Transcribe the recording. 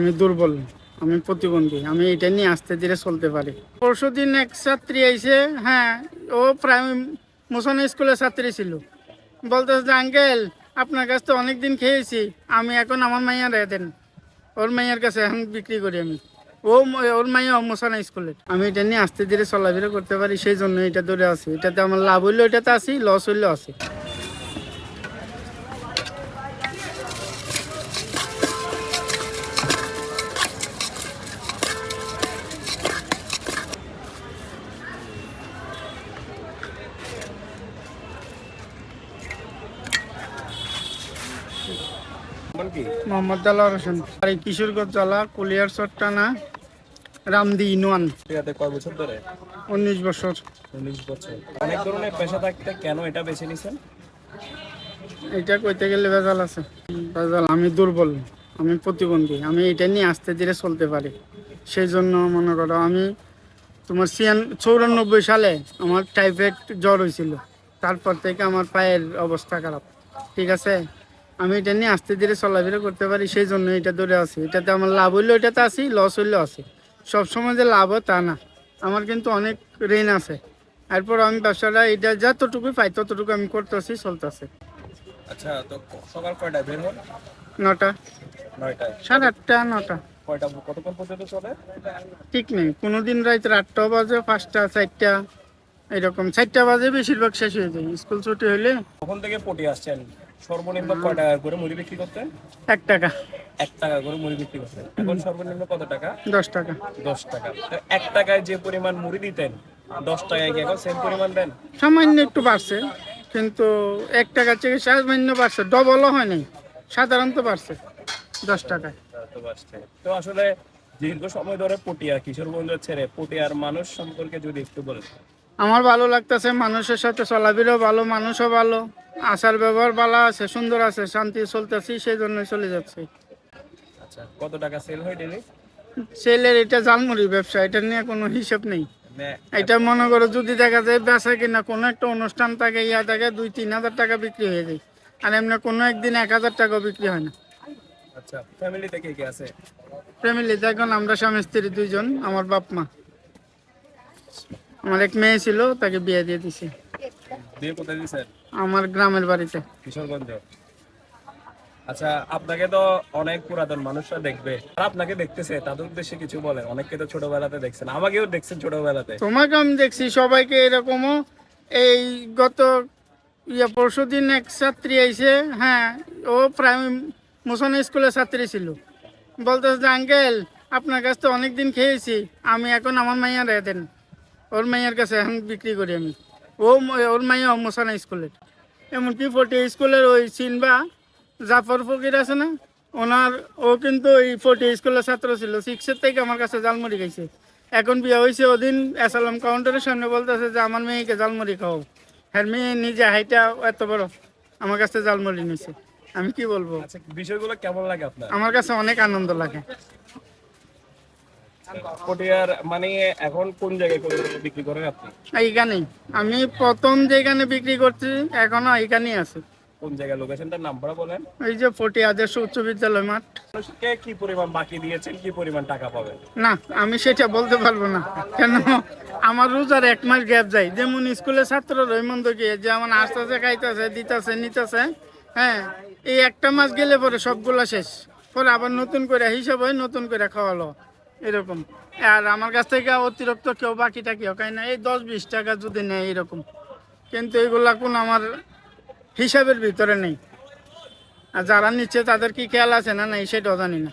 আমি দুর্বল, আমি প্রতিবন্ধী, আমি এটা নিয়ে আস্তে ধীরে চলতে পারি। পরশু দিন এক ছাত্রী আইছে হ্যাঁ ও প্রাইমারি মোসানা স্কুলের ছাত্রী ছিল। বলতেছে যে, আঙ্কেল, আপনার কাছ তো অনেক দিন খেয়েছি, আমি এখন আমার মাইয়া রে দেন। ওর মাইয়ার কাছে এখন বিক্রি করি আমি। ও ওর মাইয়া মোসানা স্কুলের। আমি এটা নিয়ে আস্তে ধীরে চলাফেরা করতে পারি, সেই জন্য এটা ধরে আছি। এটাতে আমার লাভ হইলেও এটাতে আছি, লস হইলেও আছে। মোহাম্মদ দালার হোসেন। বাড়ি কিশোরগঞ্জ জেলা কুলিয়ার চট্টানা রামদি ইনওয়ান এটাতে কয় বছর ধরে? উনিশ বছর। উনিশ বছর। অনেক ধরনের পেশা থাকতে কেন এটা বেছে নিছেন? এটা কইতে গেলে ভেজাল আছে। ভেজাল আমি দুর্বল আমি প্রতিবন্ধী আমি এটা নিয়ে আস্তে ধীরে চলতে পারি। সেই জন্য মনে করো আমি তোমার ছিয়ান চৌরানব্বই সালে আমার টাইফয়েড জ্বর হয়েছিল তারপর থেকে আমার পায়ের অবস্থা খারাপ। ঠিক আছে? আমি এটা নিয়ে আস্তে ধীরে চলাফেরা করতে পারি সেই জন্য এটা ধরে আছি। এটাতে আমার লাভ হইলেও এটাতে আছি লস হইলেও আছে। সবসময় যে লাভ তা না। আমার কিন্তু অনেক ঋণ আছে। এরপর আমি ব্যবসাটা এটা যতটুকু পাই ততটুকু আমি করতেছি চলতেছে। আচ্ছা তো সকাল কয়টায় বের হন? নটা। নয়টায়। সাড়ে আটটা নটা। কয়টা কতক্ষণ পর্যন্ত চলে? ঠিক নেই। কোনোদিন রাত আটটা বাজে পাঁচটা চারটা এরকম। চারটা বাজে বেশিরভাগ শেষ হয়ে যায়। স্কুল ছুটি হইলে কখন থেকে পটি আসছেন? সর্বনিম্ন কয় টাকা করে মুড়ি বিক্রি করতেন? এক টাকা। এক টাকা করে মুড়ি বিক্রি করতেন। এখন সর্বনিম্ন কত টাকা? দশ টাকা। দশ টাকা। তো এক টাকায় যে পরিমাণ মুড়ি দিতেন দশ টাকায় কি এখন সেম পরিমাণ দেন? সামান্য একটু বাড়ছে কিন্তু এক টাকা থেকে সামান্য বাড়ছে ডবলও হয় নাই সাধারণত বাড়ছে দশ টাকায়। তো আসলে দীর্ঘ সময় ধরে পটিয়া কিশোরগঞ্জ ছেড়ে পটিয়ার মানুষ সম্পর্কে যদি একটু বলেন। আমার ভালো লাগতেছে মানুষের সাথে চলাফেরাও ভালো মানুষও ভালো। আচার ব্যবহার ভালো আছে সুন্দর আছে শান্তি চলতেছি সেই জন্যই চলে যাচ্ছে। আচ্ছা কত টাকা সেল হয় ডেলি সেলের এটা জালমুড়ি ব্যবসা এটা নিয়ে কোনো হিসাব নেই। এটা মনে করো যদি দেখা যায় বেচা কিনা কোনো একটা অনুষ্ঠান থাকে ইয়া থাকে দুই তিন হাজার টাকা বিক্রি হয়ে যায়। আর এমনি কোনো একদিন এক হাজার টাকাও বিক্রি হয় না। আচ্ছা ফ্যামিলিতে কে কে আছে? ফ্যামিলিতে এখন আমরা স্বামী স্ত্রী দুইজন আমার বাপ মা। আমার এক মেয়ে ছিল তাকে বিয়ে দিয়ে দিছে। বিয়ে কোথায় দিয়েছেন আমার গ্রামের বাড়িতে। কিশোরগঞ্জ। আচ্ছা আপনাকে তো অনেক পুরাতন মানুষরা দেখবে। আর আপনাকে দেখতেছে তাদের উদ্দেশ্যে কিছু বলেন। অনেককে তো ছোটবেলাতে দেখছেন আমাকেও দেখছেন ছোটবেলাতে। তোমাকে আমি দেখছি সবাইকে এরকমও। এই গত ইয়া পরশু দিন এক ছাত্রী আইছে হ্যাঁ ও প্রাইম মোসানা স্কুলের ছাত্রী ছিল। বলতেছে যে আঙ্কেল আপনার কাছ তো অনেক দিন খেয়েছি আমি এখন আমার মাইয়া রে দেন ওর মাইয়ার কাছে এখন বিক্রি করি আমি। ও ওর মাইয়া মোসানা স্কুলের এমনকি ফটি স্কুলের ওই চিনবা জাফর ফকির আছে না ওনার ও কিন্তু ওই ফটি স্কুলের ছাত্র ছিল। সিক্সের থেকে আমার কাছে জালমুড়ি খাইছে। এখন বিয়ে হয়েছে ওদিন অ্যাসালাম কাউন্টারের সামনে বলতেছে যে আমার মেয়েকে জালমুড়ি খাও। হ্যাঁ মেয়ে নিজে হাইটা এত বড় আমার কাছে জালমুড়ি নিছে। আমি কি বলব? আচ্ছা বিষয়গুলো কেমন লাগে আপনার? আমার কাছে অনেক আনন্দ লাগে। পটিয়ার মানে এখন কোন জায়গায় বিক্রি করেন আপনি? এইখানেই আমি প্রথম যেখানে বিক্রি করছি এখনও এইখানেই আছে। কোন লোকেশনটার বলেন। এই যে ফটি আদর্শ উচ্চ বিদ্যালয় মাঠ। মানুষকে কি পরিমাণ বাকি দিয়েছেন কি পরিমাণ টাকা পাবেন? না আমি সেটা বলতে পারব না। কেন? আমার রোজার এক মাস গ্যাপ যায়। যেমন স্কুলের ছাত্র রহিমন্দ গিয়ে যেমন আসতেছে খাইতেছে দিতেছে নিতেছে হ্যাঁ এই একটা মাস গেলে পরে সবগুলা শেষ। পরে আবার নতুন করে হিসাব হয় নতুন করে খাওয়ালো। এরকম। আর আমার কাছ থেকে অতিরিক্ত কেউ বাকি কেউ খাই না। এই দশ বিশ টাকা যদি নেয় এরকম। কিন্তু এগুলা কোন আমার হিসাবের ভিতরে নেই। আর যারা নিচ্ছে তাদের কি খেয়াল আছে না নাই সেটাও জানি না।